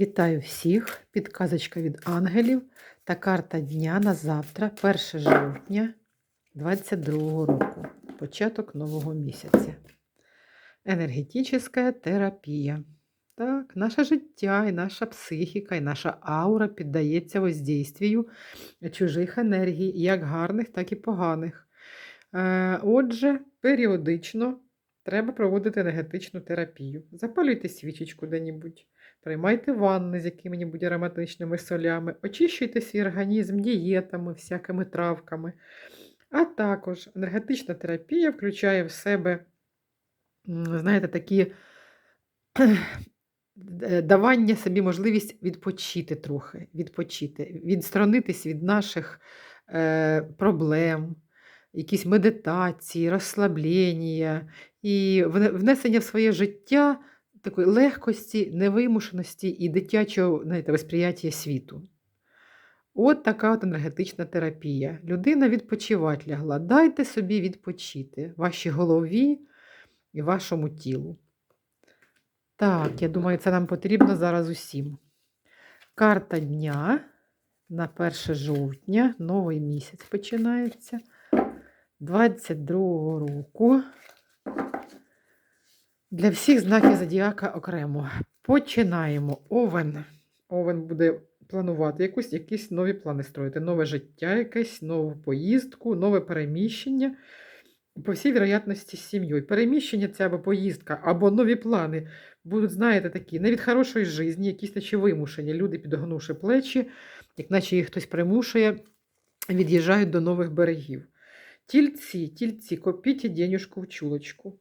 Вітаю всіх! Підказочка від ангелів та карта дня на завтра, 1 жовтня 2022 року, початок нового місяця. Енергетична терапія. Так, наше життя, і наша психіка, і наша аура піддається воздействію чужих енергій, як гарних, так і поганих. Е, Отже, періодично треба проводити енергетичну терапію. Запалюйте свічечку де-небудь. Приймайте ванни з якими-небудь ароматичними солями, очищуйте свій організм дієтами, всякими травками. А також енергетична терапія включає в себе, знаєте, такі е, давання собі можливість відпочити трохи, відпочити, відсторонитись від наших е, проблем, якісь медитації, розслаблення і внесення в своє життя такої легкості, невимушеності і дитячого знаєте, восприяття світу. От така от енергетична терапія. Людина відпочивати лягла. Дайте собі відпочити вашій голові і вашому тілу. Так, я думаю, це нам потрібно зараз усім. Карта дня на 1 жовтня, новий місяць починається 22 року. Для всіх знаків зодіака окремо. Починаємо. Овен. Овен буде планувати якусь, якісь нові плани строїти, нове життя, якесь, нову поїздку, нове переміщення. По всій вероятності з сім'єю. Переміщення це або поїздка, або нові плани будуть, знаєте, такі не від хорошої житті, якісь наче вимушені. Люди, підогнувши плечі, як наче їх хтось примушує, від'їжджають до нових берегів. Тільці, тільці, копіть денюжку в чулочку.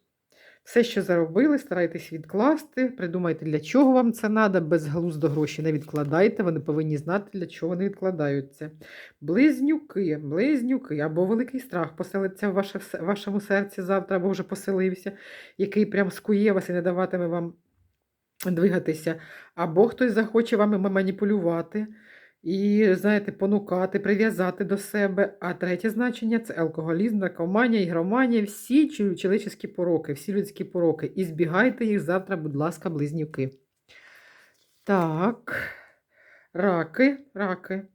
Все, що заробили, старайтесь відкласти, придумайте, для чого вам це треба, безглуздо гроші не відкладайте, вони повинні знати, для чого вони відкладаються. Близнюки, близнюки, або великий страх поселиться в ваше, вашому серці завтра, або вже поселився, який прям скує вас і не даватиме вам двигатися, або хтось захоче вами маніпулювати. І, знаєте, понукати, прив'язати до себе. А третє значення це алкоголізм, наркоманія, ігроманія, всі чоловічі пороки, всі людські пороки. І збігайте їх завтра, будь ласка, близнюки. Так, раки, раки.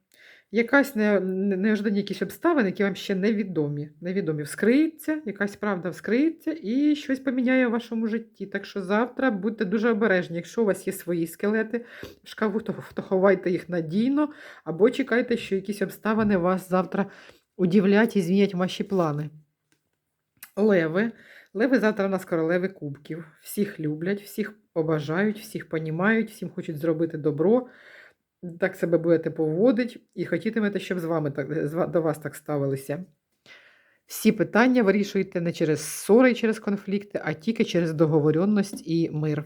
Якась не, не- неожиданні якісь обставини, які вам ще невідомі. Невідомі вскриється, якась правда вскриється і щось поміняє в вашому житті. Так що завтра будьте дуже обережні. Якщо у вас є свої скелети в шкафу, то, то ховайте їх надійно, або чекайте, що якісь обставини вас завтра удивлять і змінять ваші плани. Леви. Леви завтра у нас королеви кубків. Всіх люблять, всіх обажають, всіх понімають, всім хочуть зробити добро. Так себе будете поводити і хотітимете, щоб з вами так, до вас так ставилися. Всі питання вирішуйте не через ссори і через конфлікти, а тільки через договоренність і мир.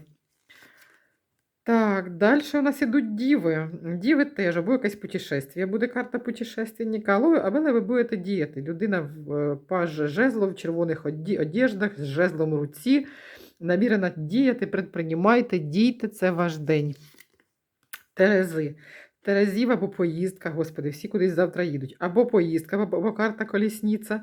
Так, далі у нас ідуть діви. Діви теж, або якесь путешествие. Буде карта путешественника, але ви будете діяти. Людина в е, паж жезлов, в червоних одеждах, з жезлом в руці. Намірена діяти, предпринімайте, дійте, це ваш день. Терези. Терезів або поїздка, господи, всі кудись завтра їдуть. Або поїздка, або, карта колісниця,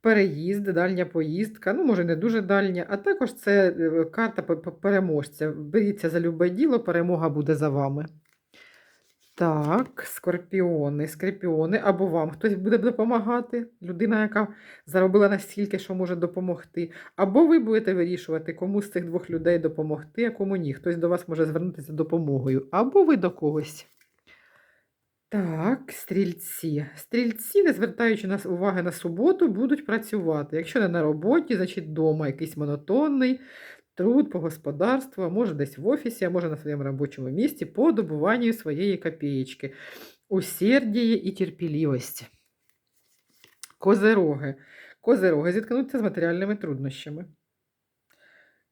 переїзд, дальня поїздка, ну, може, не дуже дальня, а також це е, карта переможця. Беріться за любе діло, перемога буде за вами. Так, скорпіони, скорпіони, або вам хтось буде допомагати, людина, яка заробила настільки, що може допомогти. Або ви будете вирішувати, кому з цих двох людей допомогти, а кому ні. Хтось до вас може звернутися за допомогою, або ви до когось. Так, стрільці. Стрільці, не звертаючи нас уваги на суботу, будуть працювати. Якщо не на роботі, значить вдома якийсь монотонний труд по господарству, а може десь в офісі, а може на своєму робочому місці по добуванню своєї копієчки. Усердіє і терпіливості. Козероги. Козероги зіткнуться з матеріальними труднощами.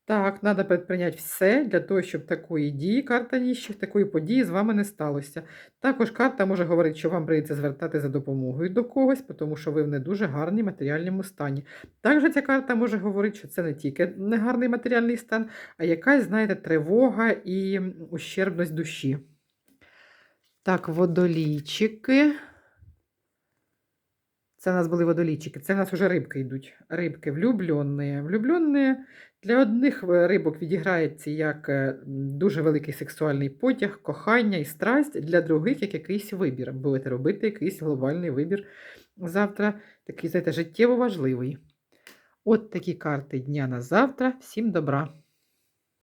Так, треба предприйняти все для того, щоб такої дії, карта ніщих, такої події з вами не сталося. Також карта може говорити, що вам прийдеться звертати за допомогою до когось, тому що ви в не дуже гарній матеріальному стані. Також ця карта може говорити, що це не тільки негарний матеріальний стан, а якась, знаєте, тривога і ущербність душі. Так, водолійчики. Це у нас були водолічики, це у нас вже рибки йдуть. Рибки влюблені. Влюблені для одних е, рибок відіграється як е, дуже великий сексуальний потяг, кохання і страсть, для других як якийсь вибір. Будете робити якийсь глобальний вибір завтра, такий, знаєте, життєво важливий. От такі карти дня на завтра. Всім добра!